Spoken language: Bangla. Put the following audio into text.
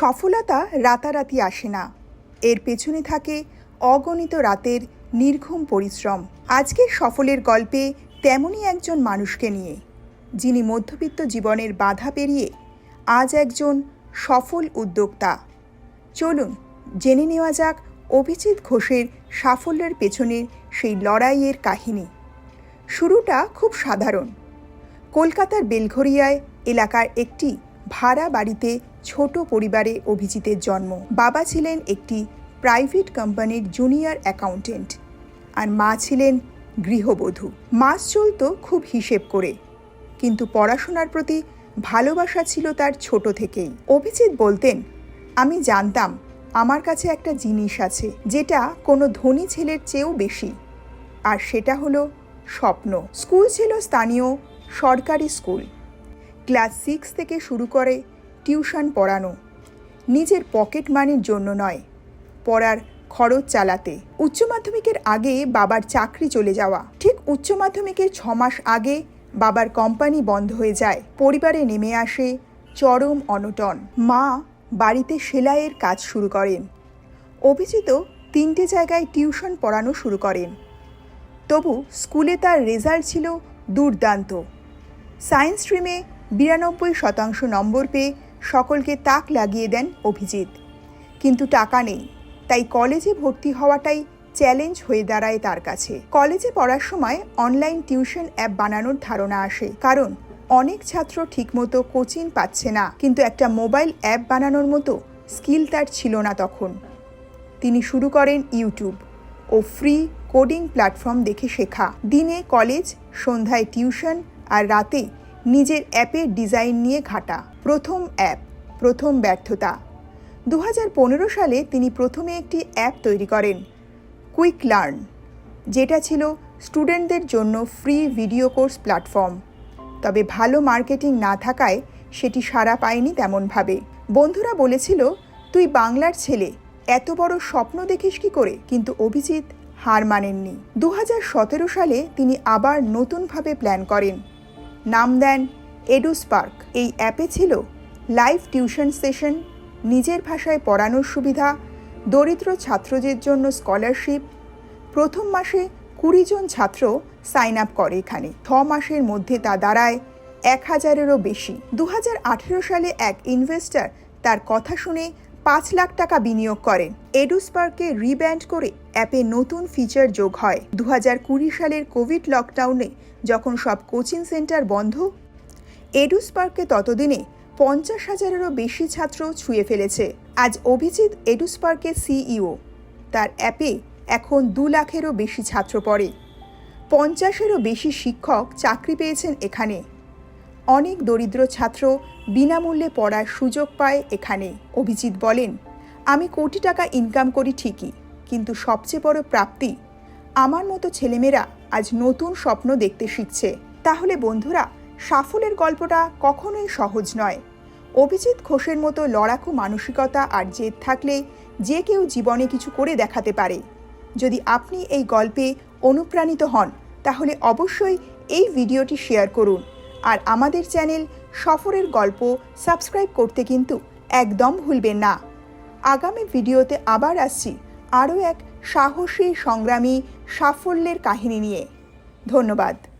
সফলতা রাতারাতি আসে না। এর পেছনে থাকে অগণিত রাতের নির্ঘুম পরিশ্রম। আজকের সফলের গল্পে তেমনই একজন মানুষকে নিয়ে, যিনি মধ্যবিত্ত জীবনের বাধা পেরিয়ে আজ একজন সফল উদ্যোক্তা। চলুন, জেনে নেওয়া যাক অভিজিৎ ঘোষের সাফল্যের পেছনের সেই লড়াইয়ের কাহিনী। শুরুটা খুব সাধারণ। কলকাতার বেলঘরিয়ায় এলাকার একটি ভাড়া বাড়িতে ছোট পরিবারে অভিজিতের জন্ম। বাবা ছিলেন একটি প্রাইভেট কোম্পানির জুনিয়র অ্যাকাউন্টেন্ট আর মা ছিলেন গৃহবধূ। মাস চলত খুব হিসেব করে, কিন্তু পড়াশোনার প্রতি ভালোবাসা ছিল তার ছোট থেকেই। অভিজিৎ বলতেন, আমি জানতাম আমার কাছে একটা জিনিস আছে, যেটা কোনো ধনী ছেলের চেয়েও বেশি, আর সেটা হলো স্বপ্ন। স্কুল ছিল স্থানীয় সরকারি স্কুল। ক্লাস সিক্স থেকে শুরু করে টিউশন পড়ানো। নিজের পকেট মানির জন্য নয়, পড়ার খরচ চালাতে। উচ্চ মাধ্যমিকের আগে বাবার চাকরি চলে যাওয়া। ঠিক উচ্চ মাধ্যমিকের ছ মাস আগে বাবার কোম্পানি বন্ধ হয়ে যায়। পরিবারে নেমে আসে চরম অনটন। মা বাড়িতে সেলাইয়ের কাজ শুরু করেন। অভিজিত তিনটে জায়গায় টিউশন পড়ানো শুরু করেন। তবু স্কুলে তার রেজাল্ট ছিল দুর্দান্ত। সায়েন্স স্ট্রিমে বিরানব্বই শতাংশ নম্বর পেয়ে সকলকে তাক লাগিয়ে দেন অভিজিৎ। কিন্তু টাকা নেই, তাই কলেজে ভর্তি হওয়াটাই চ্যালেঞ্জ হয়ে দাঁড়ায় তার কাছে। কলেজে পড়ার সময় অনলাইন টিউশন অ্যাপ বানানোর ধারণা আসে, কারণ অনেক ছাত্র ঠিকমতো কোচিং পাচ্ছে না, কিন্তু একটা মোবাইল অ্যাপ বানানোর মতো স্কিল তার ছিল না তখন। তিনি শুরু করেন ইউটিউব ও ফ্রি কোডিং প্ল্যাটফর্ম দেখে শেখা। দিনে কলেজ, সন্ধ্যায় টিউশন আর রাতে নিজের অ্যাপের ডিজাইন নিয়ে ঘাটা। প্রথম অ্যাপ, প্রথম ব্যর্থতা। দু হাজার পনেরো সালে তিনি প্রথমে একটি অ্যাপ তৈরি করেন কুইক লার্ন যেটা ছিল স্টুডেন্টদের জন্য ফ্রি ভিডিও কোর্স প্ল্যাটফর্ম। তবে ভালো মার্কেটিং না থাকায় সেটি সাড়া পায়নি তেমনভাবে। বন্ধুরা বলেছিল, তুই বাংলার ছেলে, এত বড় স্বপ্ন দেখিস কি করে? কিন্তু অভিজিৎ হার মানেননি। দু হাজার সতেরো সালে তিনি আবার নতুনভাবে প্ল্যান করেন। নাম দেন এডুস্পার্ক। এই অ্যাপে ছিল লাইভ টিউশন সেশন, নিজের ভাষায় পড়ানোর সুবিধা, দরিদ্র ছাত্রদের জন্য স্কলারশিপ, প্রথম মাসে কুড়ি জন ছাত্র সাইন আপ করে এখানে। ছ মাসের মধ্যে তা দাঁড়ায় এক হাজারেরও বেশি। দু হাজার আঠেরো সালে এক ইনভেস্টর তার কথা শুনে পাঁচ লাখ টাকা বিনিয়োগ করেন। এডুস্পার্ককে রিব্যান্ড করে অ্যাপে নতুন ফিচার যোগ হয়। দু হাজার কুড়ি সালের কোভিড লকডাউনে যখন সব কোচিং সেন্টার বন্ধ এডুস্পার্ককে ততদিনে পঞ্চাশ হাজারেরও বেশি ছাত্র ছুঁয়ে ফেলেছে। আজ অভিজিৎ এডুস্পার্কের সিইও। তার অ্যাপে এখন দু লাখেরও বেশি ছাত্র পড়ে। পঞ্চাশেরও বেশি শিক্ষক চাকরি পেয়েছেন এখানে। অনেক দরিদ্র ছাত্র বিনামূল্যে পড়ার সুযোগ পায় এখানে। অভিজিৎ বলেন, আমি কোটি টাকা ইনকাম করি ঠিকই, কিন্তু সবচেয়ে বড় প্রাপ্তি, আমার মতো ছেলেমেয়েরা আজ নতুন স্বপ্ন দেখতে শিখছে। তাহলে বন্ধুরা সাফল্যের গল্পটা কখনোই সহজ নয়। অভিজিৎ ঘোষের মতো লড়াকু মানসিকতা আর জেদ থাকলে যে কেউ জীবনে কিছু করে দেখাতে পারে। যদি আপনি এই গল্পে অনুপ্রাণিত হন, তাহলে অবশ্যই এই ভিডিওটি শেয়ার করুন। আর আমাদের চ্যানেল সফরের গল্প সাবস্ক্রাইব করতে কিন্তু একদম ভুলবেন না। আগামী ভিডিওতে আবার আসছি আরও এক সাহসী সংগ্রামী সাফল্যের কাহিনী নিয়ে। ধন্যবাদ।